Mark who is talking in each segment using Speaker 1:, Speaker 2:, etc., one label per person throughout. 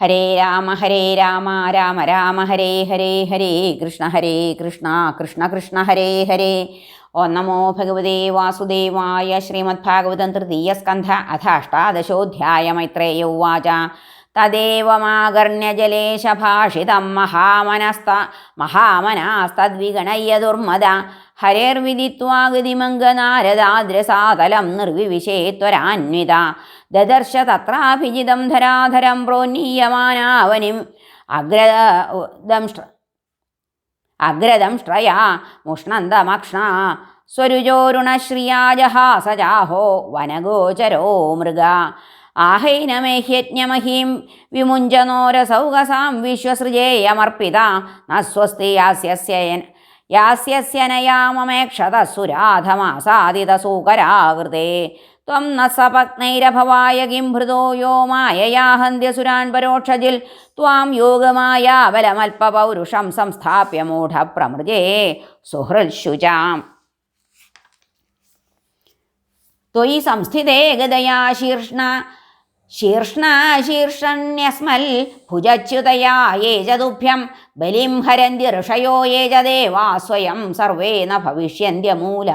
Speaker 1: ഹരേ രാമ ഹരേ രാമ രാമ രാമ ഹരേ ഹരേ ഹരേ കൃഷ്ണ ഹരേ കൃഷ്ണ കൃഷ്ണ കൃഷ്ണ ഹരേ ഹരേ. ഓം നമോ ഭഗവതേ വാസുദേവായ ശ്രീമദ്ഭാഗവതം തൃതീയ സ്കന്ധ അഥ അഷ്ടാദശോധ്യായ മൈത്രേയ തദേവമാകർണ്യജലേശഭാഷിതം മഹാമനസ്ത മഹാമനാസ്തദ്വിഗണയ്യ ദുർമദ ഹരേർവിദിത്വാഗതിമംഗനാരദാദ്രസാതലം നിർവിവിശേത്വരാന്വിത. ദദർശ തത്രാഭിജിതം ധരാധരം പ്രോന്നീയമാനാവനിം. അഗ്രദംഷ്ട അഗ്രദംഷ്ട്രയാ മുഷ്ണന്തമക്ഷ്ണ. സ്വരുജോരുണശ്രിയാജഹാസജാഹോ വനഗോചരോ മൃഗ. ആഹൈനമേഹ്യജ്ഞമഹീം വിമുഞ്ചനോരസൗകസാം വിശ്വസൃജേയമർപ്പിത നസ്വസ്തി സ്വസ്തി യാസ്യസ്യൻ യാസ്യസ്യനയാമമേക്ഷത സുരാധമാസാദിതസൂകരാകൃതേ ത്വം ന സപത്നൈരഭവായ കിം ഭൃതോ യോ മായയാഹന്ത്യസുരാൻ പരോക്ഷജിൽ ത്വാം യോഗമായാബലമൽപൗരുഷം സംസ്ഥാപ്യ മൂഢപ്രമൃജേ. സുഹൃത്ശുചാം ത്വയി സംസ്ഥിതേ ഗതയാ ശീർഷ്ണ ശീർഷ്ണ ശീർഷണ്യസ്മൽ ഭുജച്യുതയാ യേ ച തുഭ്യം ബലിം ഹരന്തി ഋഷയോ യേജദേവാ സ്വയം സർവേ ന ഭവിഷ്യന്ത്യമൂല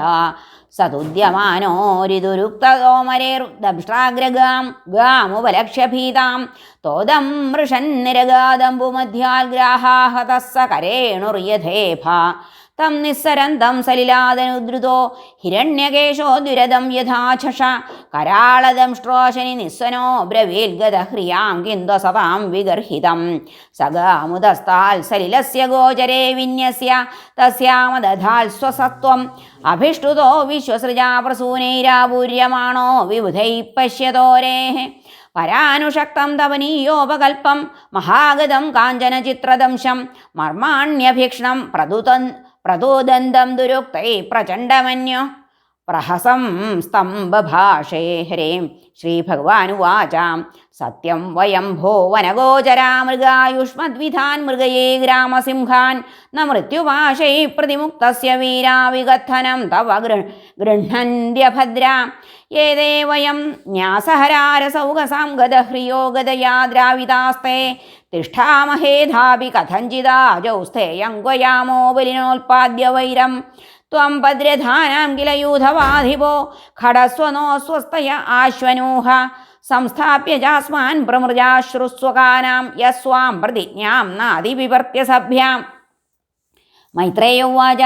Speaker 1: സതുദ്യമാനോരിതുരുക്തോമരേർദംഷ്ട്രാഗ്രഗാം ഗാമുപലക്ഷ്യഭീതാം. തോദം മൃഷന്നിരഗാദംബുമധ്യാൽഗ്രാഹാഹതഃ സ കരേണുർയഥേഭ തം നിസ്സരന്തം സലിലാതനുദ്രുതോ. ഹിരണ്യകേശോ ദുരദം യഥാചഷ. ശ്രോശനി നിസ്വനോ ബ്രവീൽഗതഹ്രിയാം കിന്ദസതാം വിഗർഹിതം. സഗാമുദസ്താൽ സലിലസ്യ ഗോചരേ വിന്യസ്യ. തസ്യാമദധാൽ സ്വസത്വം. അഭിഷ്ടുതോ വിശ്വസൃജാ പ്രസൂനൈരാപൂര്യമാണോ വിബുധൈ പശ്യതോരേः പരാനുഷക്തം തവനീയോപകൽപ്പം. മഹാഗതം കാഞ്ചനചിത്രദംശം. മർമാണ്യഭീക്ഷണം പ്രതുതൻ പ്രതോദന്തം ദുരുക്തൈ പ്രചണ്ഡമന്യോ പ്രഹസം സ്തംഭഭാഷേ ഹരേം. ശ്രീഭഗവാനുവാചാം. സത്യം വയം ഭോ വനഗോചരാ മൃഗായുഷ്മദ്വിധാൻ മൃഗയേ ഗ്രാമസിംഹാൻ. ന മൃത്യുപാശൈ പ്രതിമുക്തസ്യ വീരാ വിഗദ്ധനം തവ ഗൃഹന്ത്യഭദ്രാ ഏതേ വയം ന്യാസഹരാരസൗകസാം ഗദഹ്രിയോ ഗദയാ ദ്രാവിതാസ്തേ തിഷ്ഠാമഹേധാപി കഥഞ്ചിതാജൗസ്ഥേയങ്ക്വയാമോ ബലിനോൽപാദ്യ വൈരം ത്വം ഭദ്രധാനാം കില യൂഥവാധിപോ ഖടസ്വനോ സ്വസ്ഥയ ആശ്വനൂഹ സംസ്ഥാപ്യ ജാസ്മാൻ പ്രമൃജാശ്രുസ്വകാനാം യസ്വാം പ്രതിജ്ഞാം നാദിവിവർത്തിയ സഭ്യാം മൈത്രേയ ഉവാച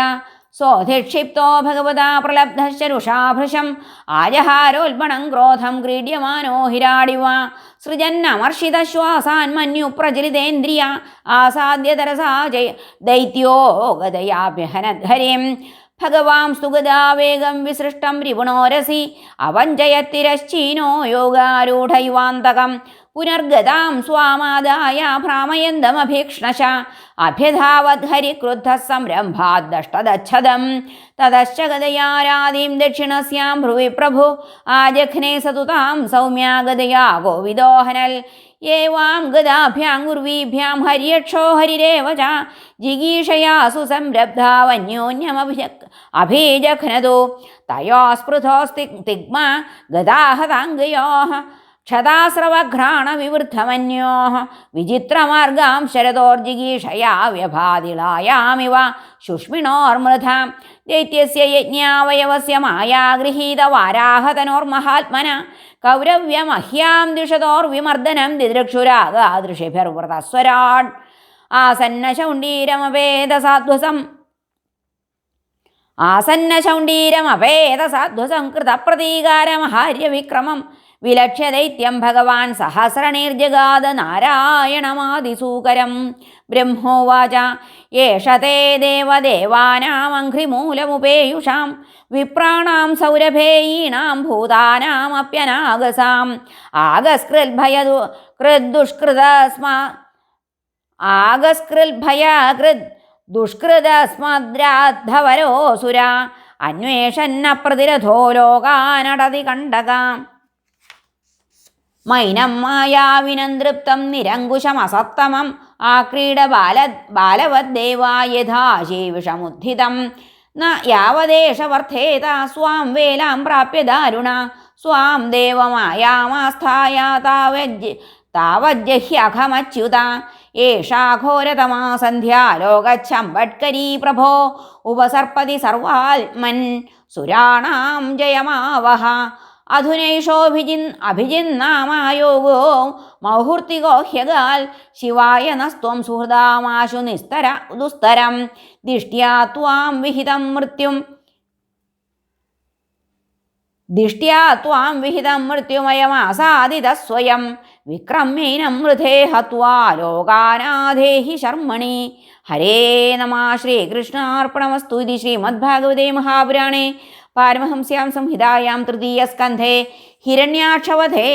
Speaker 1: സോധിക്ഷിപ്തോ ഭഗവതാ പ്രലബ്ധശരുഷാഭൃശം ആജഹാരോൽപണം ക്രോധം ക്രീഡ്യമാനോ ഹിരാടിവ സൃജന്നമർഷിതശ്വാസാൻ മന്യു പ്രചലിതേന്ദ്രിയ ആസാദ്യതരസാ ജയ ദൈത്യോ ഗതയാഭ്യഹനധരിം ഭഗവാം സുഗതാവേഗം വിസൃഷ്ടം രിപുണോരസി അവഞ്ചയത്തിരശ്ചീനോ യോഗാരൂഢൈവാന്തകം പുനർഗതാം സ്വാമാദായ ഭ്രാമയന്തമഭീക്ഷ്ണശ. അഭ്യധാവദ്ഹരിക്രുദ്ധ സംരംഭാദ്ദഷ്ടദച്ഛദം തതശ്ച ഗതയാരാദീം ദക്ഷിണസ്യാം ഭ്രുവി പ്രഭു. ആജഘ്നേ സതുതാം സൗമ്യാഗതയാ ഗോവിദോഹനൽ. ഏവാം ഗതാഭ്യാം ഉർവീഭ്യാം ഹരിയക്ഷോ ഹരിരേവ ച ജിഗീഷയാ സംരബ്ധാവന്യോന്യമഭി അഭീജഘ്നതു. തയോ സ്പൃധോസ്തി തിഗ്മ ഗതാഹതാംഗയോ ക്ഷതാസ്രവഘ്രാണവിവൃദ്ധമന്യോ വിചിത്രമാർഗാം ശരതോർജിഗീഷയാ വ്യഭാതിളായാമിവ ശുഷ്മിണോർമൃധ ദൈത്യസ്യ യജ്ഞാവയവസ്യ മായാഗൃഹീതവാരാഹതനോർമഹാത്മന കൗരവ്യമഹ്യാം ദിഷതോർവിമർദ്ദനം ദിദൃക്ഷുരാഗാദൃശിഭിർവൃതസ്വരാട് ആസന്നശൗണ്ടീരമവേദസാധ്വസം ആസന്നശൗണ്ടീരമഭേദസാധ്വസം കൃതപ്രതീകാരമഹാര്യവിക്രമം വിലക്ഷ്യ ദൈത്യം ഭഗവാൻ സഹസ്രനീർജഗാദ നാരായണമാതിസൂകരം. ബ്രഹ്മോവാച യേഷ തേ ദേവദേവാനാമഘ്രിമൂലമുപേയുഷാം വിപ്രാണാം സൗരഭേയീണാം ഭൂതാനാമപ്യനാഗസാം ആഗസ്കൃൽഭയദു കൃദ്ദുഷ്കൃതസ്മ ആഗസ്കൃൽഭയ കൃദ് ദുഷ്കൃതസ്മദ്രാദ്ധവരോസുര. അന്വേഷന്ന പ്രതിരഥോ ലോകാനടതി കണ്ടകാം. മൈനം മായാവിനന്തൃപ്തം നിരങ്കുശമസത്തമം. ആക്രീഡ ബാല ബാലവദ്ദേവാ യഥാശീവിഷമുദ്ധിതം ന യാവദേശ വർദ്ധേത സ്വാം വേലാം പ്രാപ്യ ദാരുണ. സ്വാം ദേവമായാമാസ്ഥായ താവജ്ജ താവജ്ജഹ്യഘമച്യുത ഏഷാ ഘോരതമാ സന്ധ്യാ ലോകച്ഛമ്പട്കരീ പ്രഭോ. ഉപസർപ്പതി സർവാത്മൻ സുരാണാം ജയമാവഹ. അധുനൈഷോഭിജിൻ അഭിജിന്നാമായോഗോ മൗഹൂർത്തികോ ഹ്യഗാൽ ശിവായ നസ്ത്വം സുഹൃദാമാശു നിസ്തര ദുസ്തരം ദിഷ്ട്യാ ത്വാം വിഹിതം മൃത്യും ദിഷ്ട്യാ ത്വാം വിഹിതം മൃത്യുമയമാസാദിത സ്വയം വിക്രമ്യേനം മൃധേ ഹത്വാ ലോകാനാധേഹി ശർമ്മണി. ഹരേ നമ ശ്രീകൃഷ്ണാർപ്പണമസ്തു. ഇതി ശ്രീമദ്ഭാഗവതേ മഹാപുരാണേ. പാരമഹംസ്യാം സംഹിതായാം തൃതീയ സ്കന്ധേ ഹിരണ്യാക്ഷവധേ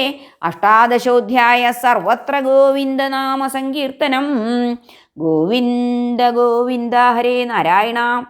Speaker 1: അഷ്ടാദശോധ്യായ സർവത്ര ഗോവിന്ദനാമ സങ്കീർത്തനം. ഗോവിന്ദ ഗോവിന്ദ ഹരേ നാരായണ.